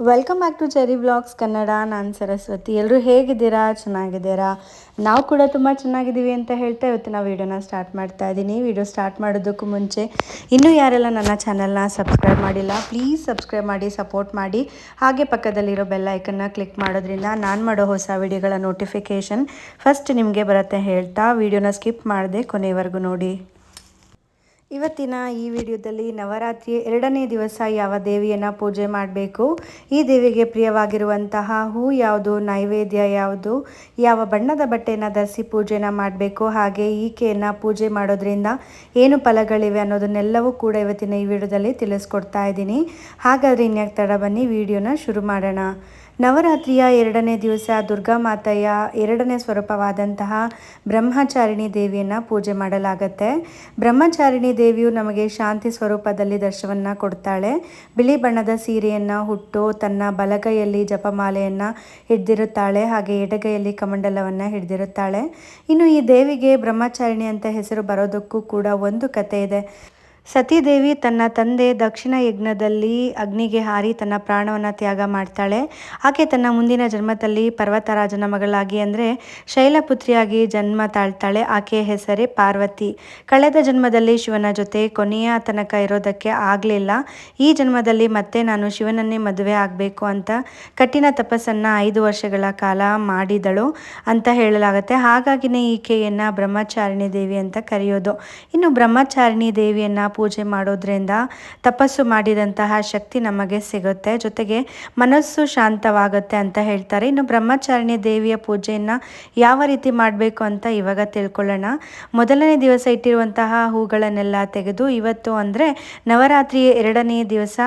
Welcome back to Cherry Blogs Kannada ನಾನು ಸರಸ್ವತಿ. ಎಲ್ಲರೂ ಹೇಗಿದ್ದೀರಾ? ಚೆನ್ನಾಗಿದ್ದೀರಾ? ನಾವು ಕೂಡ ತುಂಬ ಚೆನ್ನಾಗಿದ್ದೀವಿ ಅಂತ ಹೇಳ್ತಾ ಇವತ್ತಿನ ವೀಡಿಯೋನ ಸ್ಟಾರ್ಟ್ ಮಾಡ್ತಾ ಇದ್ದೀನಿ ವೀಡಿಯೋ ಸ್ಟಾರ್ಟ್ ಮಾಡೋದಕ್ಕೂ ಮುಂಚೆ ಇನ್ನೂ ಯಾರೆಲ್ಲ ನನ್ನ ಚಾನಲ್ನ ಸಬ್ಸ್ಕ್ರೈಬ್ ಮಾಡಿಲ್ಲ ಪ್ಲೀಸ್ ಸಬ್ಸ್ಕ್ರೈಬ್ ಮಾಡಿ ಸಪೋರ್ಟ್ ಮಾಡಿ. ಹಾಗೆ ಪಕ್ಕದಲ್ಲಿರೋ ಬೆಲ್ಲ ಐಕನ್ನ ಕ್ಲಿಕ್ ಮಾಡೋದ್ರಿಂದ ನಾನು ಮಾಡೋ ಹೊಸ ವೀಡಿಯೋಗಳ ನೋಟಿಫಿಕೇಷನ್ ಫಸ್ಟ್ ನಿಮಗೆ ಬರುತ್ತೆ ಹೇಳ್ತಾ. ವೀಡಿಯೋನ ಸ್ಕಿಪ್ ಮಾಡಿದೆ ಕೊನೆಯವರೆಗೂ ನೋಡಿ. ಇವತ್ತಿನ ಈ ವಿಡಿಯೋದಲ್ಲಿ ನವರಾತ್ರಿ ಎರಡನೇ ದಿವಸ ಯಾವ ದೇವಿಯನ್ನು ಪೂಜೆ ಮಾಡಬೇಕು? ಈ ದೇವಿಗೆ ಪ್ರಿಯವಾಗಿರುವಂತಹ ಹೂ ಯಾವುದು? ನೈವೇದ್ಯ ಯಾವುದು? ಯಾವ ಬಣ್ಣದ ಬಟ್ಟೆಯನ್ನು ಧರಿಸಿ ಪೂಜೆನ ಮಾಡಬೇಕು? ಹಾಗೆ ಈಕೆಯನ್ನು ಪೂಜೆ ಮಾಡೋದ್ರಿಂದ ಏನು ಫಲಗಳಿವೆ ಅನ್ನೋದನ್ನೆಲ್ಲವೂ ಕೂಡ ಇವತ್ತಿನ ಈ ವಿಡಿಯೋದಲ್ಲಿ ತಿಳಿಸ್ಕೊಡ್ತಾ ಇದ್ದೀನಿ. ಹಾಗಾದರೆ ಇನ್ಯಾಕೆ ತಡ ಬನ್ನಿ, ವಿಡಿಯೋನ ಶುರು ಮಾಡೋಣ. ನವರಾತ್ರಿಯ ಎರಡನೇ ದಿವಸ ದುರ್ಗಾ ಮಾತೆಯ ಎರಡನೇ ಸ್ವರೂಪವಾದಂತಹ ಬ್ರಹ್ಮಚಾರಿಣಿ ದೇವಿಯನ್ನು ಪೂಜೆ ಮಾಡಲಾಗತ್ತೆ. ಬ್ರಹ್ಮಚಾರಿಣಿ ದೇವಿಯು ನಮಗೆ ಶಾಂತಿ ಸ್ವರೂಪದಲ್ಲಿ ದರ್ಶನವನ್ನು ಕೊಡ್ತಾಳೆ. ಬಿಳಿ ಬಣ್ಣದ ಸೀರೆಯನ್ನು ಹುಟ್ಟು ತನ್ನ ಬಲಗೈಯಲ್ಲಿ ಜಪಮಾಲೆಯನ್ನು ಹಿಡಿದಿರುತ್ತಾಳೆ. ಹಾಗೆ ಎಡಗೈಯಲ್ಲಿ ಕಮಂಡಲವನ್ನು ಹಿಡಿದಿರುತ್ತಾಳೆ. ಇನ್ನು ಈ ದೇವಿಗೆ ಬ್ರಹ್ಮಚಾರಿಣಿ ಅಂತ ಹೆಸರು ಬರೋದಕ್ಕೂ ಕೂಡ ಒಂದು ಕತೆ ಇದೆ. ಸತೀದೇವಿ ತನ್ನ ತಂದೆ ದಕ್ಷಿಣ ಯಜ್ಞದಲ್ಲಿ ಅಗ್ನಿಗೆ ಹಾರಿ ತನ್ನ ಪ್ರಾಣವನ್ನು ತ್ಯಾಗ ಮಾಡ್ತಾಳೆ. ಆಕೆ ತನ್ನ ಮುಂದಿನ ಜನ್ಮದಲ್ಲಿ ಪರ್ವತರಾಜನ ಮಗಳಾಗಿ ಅಂದರೆ ಶೈಲಪುತ್ರಿಯಾಗಿ ಜನ್ಮ ತಾಳ್ತಾಳೆ ಆಕೆಯ ಹೆಸರೇ ಪಾರ್ವತಿ. ಕಳೆದ ಜನ್ಮದಲ್ಲಿ ಶಿವನ ಜೊತೆ ಕೊನೆಯ ತನಕ ಇರೋದಕ್ಕೆ ಆಗಲಿಲ್ಲ. ಈ ಜನ್ಮದಲ್ಲಿ ಮತ್ತೆ ನಾನು ಶಿವನನ್ನೇ ಮದುವೆ ಆಗಬೇಕು ಅಂತ ಕಠಿಣ ತಪಸ್ಸನ್ನು ಐದು ವರ್ಷಗಳ ಕಾಲ ಮಾಡಿದಳು ಅಂತ ಹೇಳಲಾಗುತ್ತೆ. ಹಾಗಾಗಿನೇ ಈಕೆಯನ್ನು ಬ್ರಹ್ಮಚಾರಿಣಿ ದೇವಿ ಅಂತ ಕರೆಯೋದು. ಇನ್ನು ಬ್ರಹ್ಮಚಾರಿಣಿ ದೇವಿಯನ್ನು ಪೂಜೆ ಮಾಡೋದ್ರಿಂದ ತಪಸ್ಸು ಮಾಡಿದಂತಹ ಶಕ್ತಿ ನಮಗೆ ಸಿಗುತ್ತೆ. ಜೊತೆಗೆ ಮನಸ್ಸು ಶಾಂತವಾಗುತ್ತೆ ಅಂತ ಹೇಳ್ತಾರೆ. ಇನ್ನು ಬ್ರಹ್ಮಚಾರಿಣಿ ದೇವಿಯ ಪೂಜೆಯನ್ನು ಯಾವ ರೀತಿ ಮಾಡಬೇಕು ಅಂತ ಇವಾಗ ತಿಳ್ಕೊಳ್ಳೋಣ. ಮೊದಲನೇ ದಿವಸ ಇಟ್ಟಿರುವಂತಹ ಹೂಗಳನ್ನೆಲ್ಲ ತೆಗೆದು ಇವತ್ತು ಅಂದರೆ ನವರಾತ್ರಿಯ ಎರಡನೇ ದಿವಸ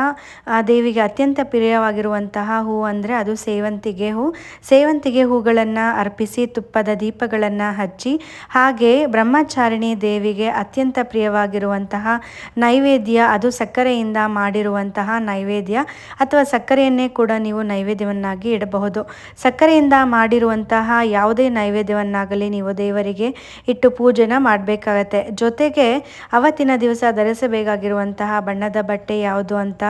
ಆ ದೇವಿಗೆ ಅತ್ಯಂತ ಪ್ರಿಯವಾಗಿರುವಂತಹ ಹೂ ಅಂದರೆ ಅದು ಸೇವಂತಿಗೆ ಹೂ. ಸೇವಂತಿಗೆ ಹೂಗಳನ್ನು ಅರ್ಪಿಸಿ ತುಪ್ಪದ ದೀಪಗಳನ್ನು ಹಚ್ಚಿ ಹಾಗೆ ಬ್ರಹ್ಮಚಾರಿಣಿ ದೇವಿಗೆ ಅತ್ಯಂತ ಪ್ರಿಯವಾಗಿರುವಂತಹ ನೈವೇದ್ಯ, ಅದು ಸಕ್ಕರೆಯಿಂದ ಮಾಡಿರುವಂತಹ ನೈವೇದ್ಯ ಅಥವಾ ಸಕ್ಕರೆಯನ್ನೇ ಕೂಡ ನೀವು ನೈವೇದ್ಯವನ್ನಾಗಿ ಇಡಬಹುದು. ಸಕ್ಕರೆಯಿಂದ ಮಾಡಿರುವಂತಹ ಯಾವುದೇ ನೈವೇದ್ಯವನ್ನಾಗಲಿ ನೀವು ದೇವರಿಗೆ ಇಟ್ಟು ಪೂಜೆನ ಮಾಡಬೇಕಾಗತ್ತೆ. ಜೊತೆಗೆ ಅವತ್ತಿನ ದಿವಸ ಧರಿಸಬೇಕಾಗಿರುವಂತಹ ಬಣ್ಣದ ಬಟ್ಟೆ ಯಾವುದು ಅಂತ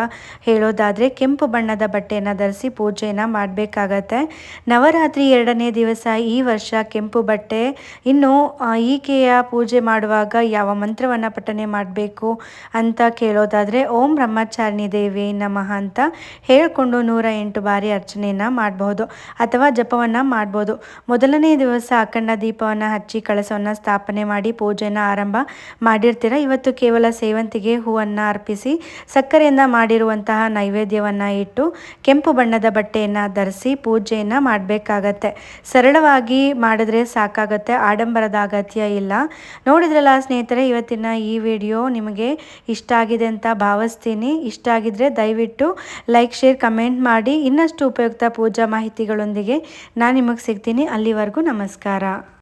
ಹೇಳೋದಾದರೆ ಕೆಂಪು ಬಣ್ಣದ ಬಟ್ಟೆಯನ್ನು ಧರಿಸಿ ಪೂಜೆಯನ್ನು ಮಾಡಬೇಕಾಗತ್ತೆ. ನವರಾತ್ರಿ ಎರಡನೇ ದಿವಸ ಈ ವರ್ಷ ಕೆಂಪು ಬಟ್ಟೆ. ಇನ್ನು ಈಕೆಯ ಪೂಜೆ ಮಾಡುವಾಗ ಯಾವ ಮಂತ್ರವನ್ನು ಪಠನೆ ಮಾಡಬೇಕು? ಅಂತ ಕೇಳೋದಾದರೆ, ಓಂ ಬ್ರಹ್ಮಚಾರಿಣಿ ದೇವಿ ನಮಃ ಅಂತ ಹೇಳಿಕೊಂಡು ನೂರ ಎಂಟು ಬಾರಿ ಅರ್ಚನೆಯನ್ನು ಮಾಡಬಹುದು ಅಥವಾ ಜಪವನ್ನು ಮಾಡ್ಬೋದು. ಮೊದಲನೇ ದಿವಸ ಅಖಂಡ ದೀಪವನ್ನು ಹಚ್ಚಿ ಕಳಸವನ್ನು ಸ್ಥಾಪನೆ ಮಾಡಿ ಪೂಜೆಯನ್ನು ಆರಂಭ ಮಾಡಿರ್ತೀರ? ಇವತ್ತು ಕೇವಲ ಸೇವಂತಿಗೆ ಹೂವನ್ನು ಅರ್ಪಿಸಿ ಸಕ್ಕರೆಯಿಂದ ಮಾಡಿರುವಂತಹ ನೈವೇದ್ಯವನ್ನು ಇಟ್ಟು ಕೆಂಪು ಬಣ್ಣದ ಬಟ್ಟೆಯನ್ನು ಧರಿಸಿ ಪೂಜೆಯನ್ನು ಮಾಡಬೇಕಾಗತ್ತೆ. ಸರಳವಾಗಿ ಮಾಡಿದ್ರೆ ಸಾಕಾಗತ್ತೆ, ಆಡಂಬರದ ಅಗತ್ಯ ಇಲ್ಲ. ನೋಡಿದ್ರಲ್ಲ ಸ್ನೇಹಿತರೆ, ಇವತ್ತಿನ ಈ ವಿಡಿಯೋ ಇಷ್ಟ ಆಗಿದೆ ಅಂತ ಭಾವಿಸ್ತೀನಿ. ಇಷ್ಟ ಆಗಿದ್ರೆ ದಯವಿಟ್ಟು ಲೈಕ್ ಶೇರ್ ಕಮೆಂಟ್ ಮಾಡಿ. ಇನ್ನಷ್ಟು ಉಪಯುಕ್ತ ಪೂಜಾ ಮಾಹಿತಿಗಳೊಂದಿಗೆ ನಾನು ನಿಮಗೆ ಸಿಗ್ತೀನಿ. ಅಲ್ಲಿವರೆಗೂ ನಮಸ್ಕಾರ.